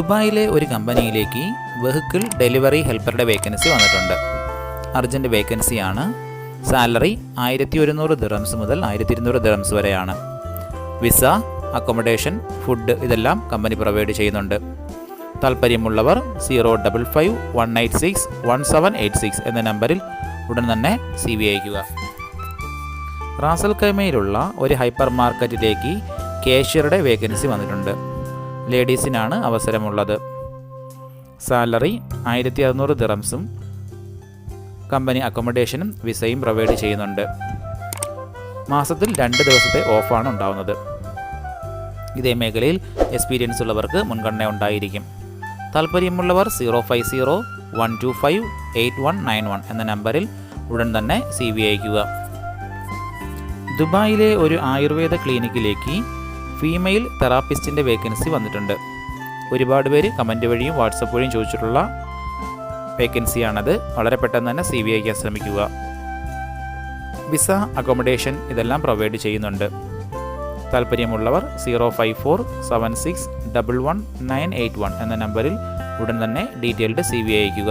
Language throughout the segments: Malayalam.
ദുബായിലെ ഒരു കമ്പനിയിലേക്ക് വെഹിക്കിൾ ഡെലിവറി ഹെൽപ്പറുടെ വേക്കൻസി വന്നിട്ടുണ്ട്. അർജന്റ് വേക്കൻസിയാണ് സാലറി ആയിരത്തി ഒരുന്നൂറ് ദിറംസ് മുതൽ ആയിരത്തി ഇരുന്നൂറ് ദിറംസ് വരെയാണ്. വിസ അക്കോമഡേഷൻ ഫുഡ് ഇതെല്ലാം കമ്പനി പ്രൊവൈഡ് ചെയ്യുന്നുണ്ട്. താല്പര്യമുള്ളവർ zero double five one eight six one seven eight six എന്ന നമ്പറിൽ ഉടൻ തന്നെ സി വി അയക്കുക റാസൽ കൈമയിലുള്ള ഒരു ഹൈപ്പർ മാർക്കറ്റിലേക്ക് കേഷ്യറുടെ വേക്കൻസി വന്നിട്ടുണ്ട്. ലേഡീസിനാണ് അവസരമുള്ളത്. സാലറി ആയിരത്തി അറുന്നൂറ് ദിറംസും കമ്പനി അക്കോമഡേഷനും വിസയും പ്രൊവൈഡ് ചെയ്യുന്നുണ്ട്. മാസത്തിൽ രണ്ട് ദിവസത്തെ ഓഫാണ് ഉണ്ടാവുന്നത്. ഇതേ മേഖലയിൽ എക്സ്പീരിയൻസ് ഉള്ളവർക്ക് മുൻഗണന ഉണ്ടായിരിക്കും. താല്പര്യമുള്ളവർ zero five zero one two five eight one nine one എന്ന നമ്പറിൽ ഉടൻ തന്നെ സി വി അയക്കുക ദുബായിലെ ഒരു ആയുർവേദ ക്ലിനിക്കിലേക്ക് ഫീമെയിൽ തെറാപ്പിസ്റ്റിന്റെ വേക്കൻസി വന്നിട്ടുണ്ട്. ഒരുപാട് പേര് കമന്റ് വഴിയും വാട്സപ്പ് വഴിയും ചോദിച്ചിട്ടുള്ള വേക്കൻസിയാണത് വളരെ പെട്ടെന്ന് തന്നെ സി വി അയക്കാൻ ശ്രമിക്കുക. വിസ അക്കോമഡേഷൻ ഇതെല്ലാം പ്രൊവൈഡ് ചെയ്യുന്നുണ്ട്. താല്പര്യമുള്ളവർ zero five four seven six double one nine eight one എന്ന നമ്പറിൽ ഉടൻ തന്നെ ഡീറ്റെയിൽഡ് സി വി അയക്കുക.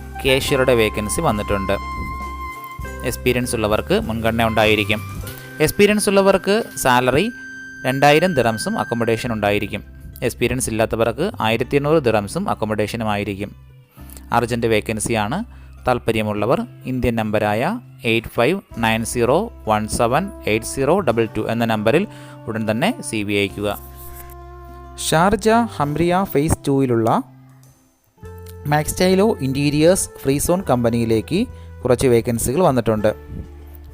കേഷ്യറുടെ വേക്കൻസി വന്നിട്ടുണ്ട്. എക്സ്പീരിയൻസ് ഉള്ളവർക്ക് മുൻഗണന ഉണ്ടായിരിക്കും. എക്സ്പീരിയൻസ് ഉള്ളവർക്ക് സാലറി രണ്ടായിരം ദിറംസും അക്കോമഡേഷൻ ഉണ്ടായിരിക്കും. എക്സ്പീരിയൻസ് ഇല്ലാത്തവർക്ക് ആയിരത്തി എണ്ണൂറ് ദിറംസും അക്കോമഡേഷനും ആയിരിക്കും. അർജന്റ് വേക്കൻസിയാണ് താല്പര്യമുള്ളവർ Indian നമ്പരായ eight five nine zero one seven eight zero double two എന്ന നമ്പറിൽ ഉടൻ തന്നെ സി വി അയക്കുക ഷാർജ ഹംറിയ ഫേസ് ടൂയിലുള്ള മാക്സ്റ്റൈലോ ഇന്റീരിയേഴ്സ് ഫ്രീ സോൺ കമ്പനിയിലേക്ക് കുറച്ച് വേക്കൻസികൾ വന്നിട്ടുണ്ട്.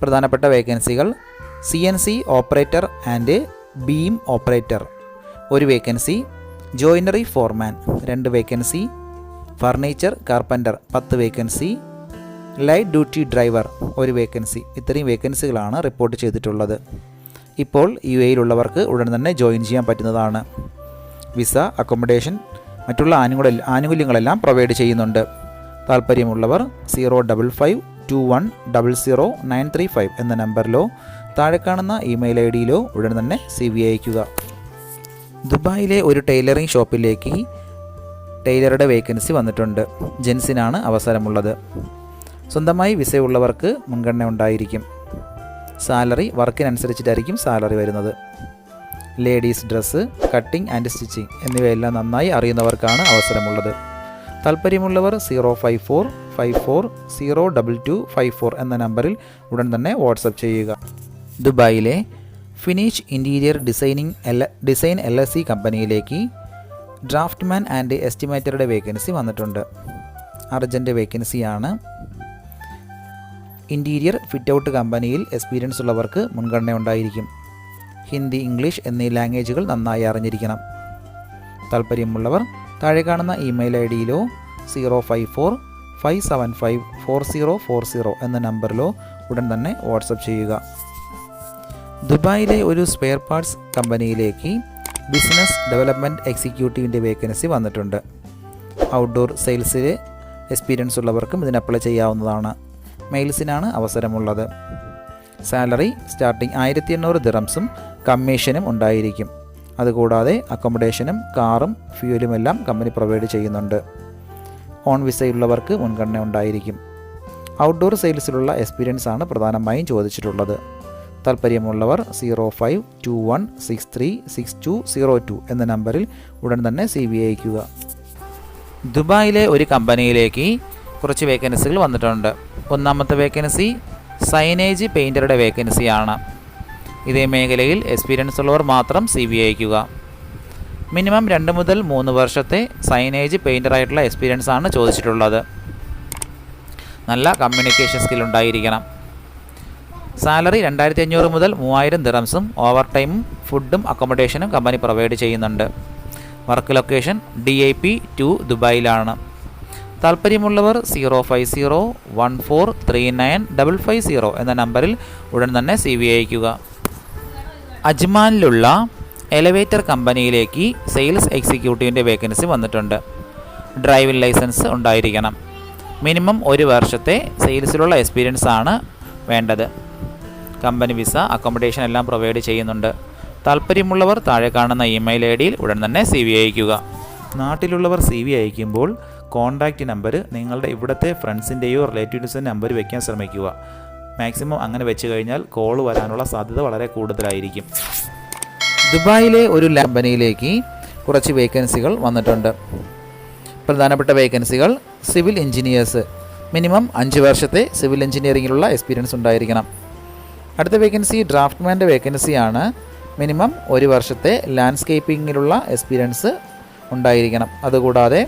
പ്രധാനപ്പെട്ട വേക്കൻസികൾ C N C operator and beam operator ഒരു വേക്കൻസി ജോയിനറി ഫോർമാൻ രണ്ട് വേക്കൻസി ഫർണിച്ചർ കാർപ്പന്റർ പത്ത് വേക്കൻസി ലൈറ്റ് ഡ്യൂട്ടി ഡ്രൈവർ ഒരു വേക്കൻസി ഇത്രയും വേക്കൻസികളാണ് റിപ്പോർട്ട് ചെയ്തിട്ടുള്ളത്. ഇപ്പോൾ യു എയിലുള്ളവർക്ക് ഉടൻ തന്നെ ജോയിൻ ചെയ്യാൻ പറ്റുന്നതാണ്. വിസ അക്കോമഡേഷൻ മറ്റുള്ള ആനുകൂല ആനുകൂല്യങ്ങളെല്ലാം പ്രൊവൈഡ് ചെയ്യുന്നുണ്ട്. താല്പര്യമുള്ളവർ zero double five two one double zero nine three five എന്ന നമ്പറിലോ താഴെ കാണുന്ന ഇമെയിൽ ഐ ഡിയിലോ ഉടൻ തന്നെ സി വി അയക്കുക ദുബായിലെ ഒരു ടൈലറിംഗ് ഷോപ്പിലേക്ക് ടൈലറുടെ വേക്കൻസി വന്നിട്ടുണ്ട്. ജെൻസിനാണ് അവസരമുള്ളത്. സ്വന്തമായി വിസയുള്ളവർക്ക് മുൻഗണന ഉണ്ടായിരിക്കും. സാലറി വർക്കിനനുസരിച്ചിട്ടായിരിക്കും സാലറി വരുന്നത്. Ladies dress cutting and stitching എന്നിവയെല്ലാം നന്നായി അറിയുന്നവർക്കാണ് അവസരമുള്ളത്. താല്പര്യമുള്ളവർ zero five four five four zero double two five four എന്ന നമ്പറിൽ ഉടൻ തന്നെ വാട്സപ്പ് ചെയ്യുക. ദുബായിലെ finish interior designing L design L S C കമ്പനിയിലേക്ക് ഡ്രാഫ്റ്റ്മാൻ ആൻഡ് എസ്റ്റിമേറ്ററുടെ വേക്കൻസി വന്നിട്ടുണ്ട്. അർജന്റ് വേക്കൻസിയാണ്. ഇന്റീരിയർ ഫിറ്റ് ഔട്ട് കമ്പനിയിൽ എക്സ്പീരിയൻസ് ഉള്ളവർക്ക് മുൻഗണന ഉണ്ടായിരിക്കും ഹിന്ദി ഇംഗ്ലീഷ് എന്നീ ലാംഗ്വേജുകൾ നന്നായി അറിഞ്ഞിരിക്കണം. താല്പര്യമുള്ളവർ താഴെ കാണുന്ന email I ഡിയിലോ zero five four five seven five four zero four zero എന്ന നമ്പറിലോ ഉടൻ തന്നെ വാട്സപ്പ് ചെയ്യുക. ദുബായിലെ ഒരു സ്പെയർ പാർട്സ് കമ്പനിയിലേക്ക് ബിസിനസ് ഡെവലപ്മെന്റ് എക്സിക്യൂട്ടീവിന്റെ വേക്കൻസി വന്നിട്ടുണ്ട്. ഔട്ട്ഡോർ സെയിൽസിൽ എക്സ്പീരിയൻസ് ഉള്ളവർക്കും ഇതിന് അപ്ലൈ ചെയ്യാവുന്നതാണ്. മെയിൽസിനാണ് അവസരമുള്ളത്. സാലറി സ്റ്റാർട്ടിംഗ് ആയിരത്തി എണ്ണൂറ് ദിറംസും കമ്മീഷനും ഉണ്ടായിരിക്കും. അതുകൂടാതെ അക്കോമഡേഷനും കാറും ഫ്യൂലും എല്ലാം കമ്പനി പ്രൊവൈഡ് ചെയ്യുന്നുണ്ട്. ഓൺ വിസയുള്ളവർക്ക് മുൻഗണന ഉണ്ടായിരിക്കും. ഔട്ട്ഡോർ സെയിൽസിലുള്ള എക്സ്പീരിയൻസ് ആണ് പ്രധാനമായും ചോദിച്ചിട്ടുള്ളത്. താല്പര്യമുള്ളവർ zero five two one six three six two zero two എന്ന നമ്പറിൽ ഉടൻ തന്നെ സി വി അയക്കുക ദുബായിലെ ഒരു കമ്പനിയിലേക്ക് കുറച്ച് വേക്കൻസികൾ വന്നിട്ടുണ്ട്. ഒന്നാമത്തെ വേക്കൻസി സൈനേജ് പെയിന്ററുടെ വേക്കൻസിയാണ്. ഇതേ മേഖലയിൽ എക്സ്പീരിയൻസ് ഉള്ളവർ മാത്രം സി വി അയക്കുക മിനിമം രണ്ട് മുതൽ മൂന്ന് വർഷത്തെ സൈനേജ് പെയിന്ററായിട്ടുള്ള എക്സ്പീരിയൻസ് ആണ് ചോദിച്ചിട്ടുള്ളത്. നല്ല കമ്മ്യൂണിക്കേഷൻ സ്കിൽ ഉണ്ടായിരിക്കണം. സാലറി രണ്ടായിരത്തി അഞ്ഞൂറ് മുതൽ മൂവായിരം ദിറംസും ഓവർ ടൈമും ഫുഡും അക്കോമഡേഷനും കമ്പനി പ്രൊവൈഡ് ചെയ്യുന്നുണ്ട്. Work location D I P two ദുബായിലാണ്. താല്പര്യമുള്ളവർ zero five zero one four three nine double five zero എന്ന നമ്പറിൽ ഉടൻ തന്നെ സി വി അയക്കുക അജ്മാനിലുള്ള എലവേറ്റർ കമ്പനിയിലേക്ക് സെയിൽസ് എക്സിക്യൂട്ടീവിന്റെ വേക്കൻസി വന്നിട്ടുണ്ട്. ഡ്രൈവിംഗ് ലൈസൻസ് ഉണ്ടായിരിക്കണം. മിനിമം ഒരു വർഷത്തെ സെയിൽസിലുള്ള എക്സ്പീരിയൻസ് ആണ് വേണ്ടത്. കമ്പനി വിസ അക്കോമഡേഷൻ എല്ലാം പ്രൊവൈഡ് ചെയ്യുന്നുണ്ട്. താല്പര്യമുള്ളവർ താഴെ കാണുന്ന ഇമെയിൽ ഐ ഡിയിൽ ഉടൻ തന്നെ സി വി അയക്കുക നാട്ടിലുള്ളവർ സി വി അയക്കുമ്പോൾ കോൺടാക്റ്റ് നമ്പർ നിങ്ങളുടെ ഇവിടുത്തെ ഫ്രണ്ട്സിന്റെയോ റിലേറ്റീവ്സിന്റെ നമ്പർ വയ്ക്കാൻ ശ്രമിക്കുക. മാക്സിമം അങ്ങനെ വെച്ച് കഴിഞ്ഞാൽ കോൾ വരാനുള്ള സാധ്യത വളരെ കൂടുതലായിരിക്കും. ദുബായിലെ ഒരു കമ്പനിയിലേക്ക് കുറച്ച് വേക്കൻസികൾ വന്നിട്ടുണ്ട്. പ്രധാനപ്പെട്ട വേക്കൻസികൾ സിവിൽ എഞ്ചിനീയേഴ്സ് മിനിമം അഞ്ച് വർഷത്തെ സിവിൽ എഞ്ചിനീയറിംഗിലുള്ള എക്സ്പീരിയൻസ് ഉണ്ടായിരിക്കണം. അടുത്ത വേക്കൻസി ഡ്രാഫ്റ്റ്മാന്റെ വേക്കൻസിയാണ് മിനിമം ഒരു വർഷത്തെ ലാൻഡ്സ്കേപ്പിങ്ങിലുള്ള എക്സ്പീരിയൻസ് ഉണ്ടായിരിക്കണം. അതുകൂടാതെ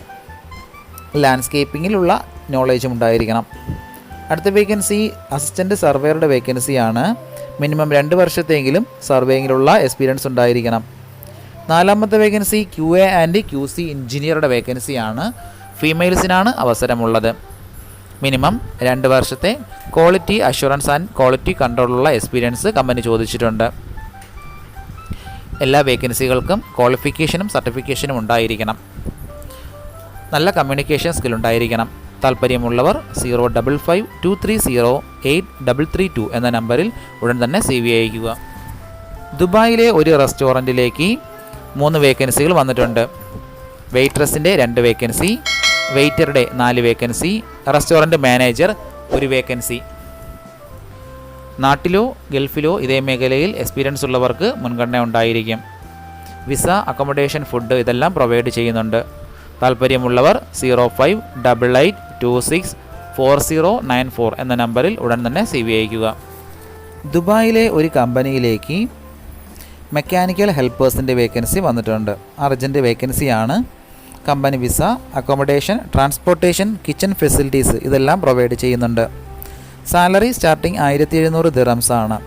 ലാൻഡ്സ്കേപ്പിങ്ങിലുള്ള നോളേജും ഉണ്ടായിരിക്കണം. അടുത്ത വേക്കൻസി അസിസ്റ്റന്റ് സർവേയറുടെ വേക്കൻസിയാണ് മിനിമം രണ്ട് വർഷത്തെങ്കിലും സർവേയിങ്ങിലുള്ള എക്സ്പീരിയൻസ് ഉണ്ടായിരിക്കണം. നാലാമത്തെ vacancy Q A and Q C എഞ്ചിനീയറുടെ വേക്കൻസിയാണ് ഫീമെയിൽസിനാണ് അവസരമുള്ളത്. മിനിമം രണ്ട് വർഷത്തെ ക്വാളിറ്റി അഷുറൻസ് ആൻഡ് ക്വാളിറ്റി കൺട്രോളുള്ള എക്സ്പീരിയൻസ് കമ്പനി ചോദിച്ചിട്ടുണ്ട്. എല്ലാ വേക്കൻസികൾക്കും ക്വാളിഫിക്കേഷനും സർട്ടിഫിക്കേഷനും ഉണ്ടായിരിക്കണം. നല്ല കമ്മ്യൂണിക്കേഷൻ സ്കിൽ ഉണ്ടായിരിക്കണം. താല്പര്യമുള്ളവർ zero double five two three zero eight double three two എന്ന നമ്പറിൽ ഉടൻ തന്നെ സി വി അയക്കുക ദുബായിലെ ഒരു റെസ്റ്റോറന്റിലേക്ക് മൂന്ന് വേക്കൻസികൾ വന്നിട്ടുണ്ട്. വെയിട്രസിന്റെ രണ്ട് വേക്കൻസി വെയിറ്ററുടെ നാല് വേക്കൻസി റെസ്റ്റോറന്റ് മാനേജർ ഒരു വേക്കൻസി. നാട്ടിലോ ഗൾഫിലോ ഇതേ മേഖലയിൽ എക്സ്പീരിയൻസ് ഉള്ളവർക്ക് മുൻഗണന ഉണ്ടായിരിക്കും. വിസ അക്കോമഡേഷൻ ഫുഡ് ഇതെല്ലാം പ്രൊവൈഡ് ചെയ്യുന്നുണ്ട്. താല്പര്യമുള്ളവർ zero five double eight two six four zero nine four എന്ന നമ്പറിൽ ഉടൻ തന്നെ സി വി അയക്കുക ദുബായിലെ ഒരു കമ്പനിയിലേക്ക് മെക്കാനിക്കൽ ഹെൽപ്പേഴ്സിന്റെ വേക്കൻസി വന്നിട്ടുണ്ട്. അർജന്റ് വേക്കൻസിയാണ് company visa accommodation transportation kitchen facilities ഇതെല്ലാം പ്രൊവൈഡ് ചെയ്യുന്നുണ്ട്. സാലറി സ്റ്റാർട്ടിംഗ് ആയിരത്തി എഴുന്നൂറ് ദിറംസ് ആണ്.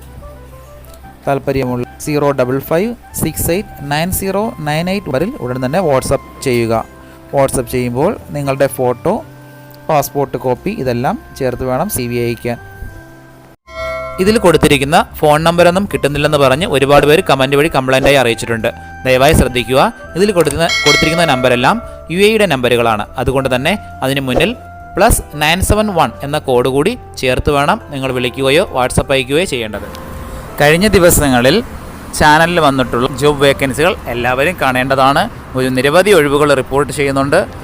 താല്പര്യമുള്ള zero double five six eight nine zero nine eight വരിൽ ഉടൻ തന്നെ വാട്സപ്പ് ചെയ്യുക. വാട്സപ്പ് ചെയ്യുമ്പോൾ നിങ്ങളുടെ ഫോട്ടോ പാസ്പോർട്ട് കോപ്പി ഇതെല്ലാം ചേർത്ത് വേണം സി വി അയക്കാൻ ഇതിൽ കൊടുത്തിരിക്കുന്ന ഫോൺ നമ്പറൊന്നും കിട്ടുന്നില്ലെന്ന് പറഞ്ഞ് ഒരുപാട് പേര് കമന്റ് വഴി കംപ്ലൈന്റായി അറിയിച്ചിട്ടുണ്ട്. ദയവായി ശ്രദ്ധിക്കുക. ഇതിൽ കൊടുക്കുന്ന കൊടുത്തിരിക്കുന്ന നമ്പരെല്ലാം യു എയുടെ നമ്പറുകളാണ് അതുകൊണ്ട് തന്നെ അതിന് മുന്നിൽ പ്ലസ് നയൻ സെവൻ വൺ എന്ന കോഡ് കൂടി ചേർത്ത് വേണം നിങ്ങൾ വിളിക്കുകയോ വാട്സപ്പ് അയക്കുകയോ ചെയ്യേണ്ടത്. കഴിഞ്ഞ ദിവസങ്ങളിൽ ചാനലിൽ വന്നിട്ടുള്ള ജോബ് വേക്കൻസികൾ എല്ലാവരും കാണേണ്ടതാണ്. ഒരു നിരവധി ഒഴിവുകൾ റിപ്പോർട്ട് ചെയ്യുന്നുണ്ട്.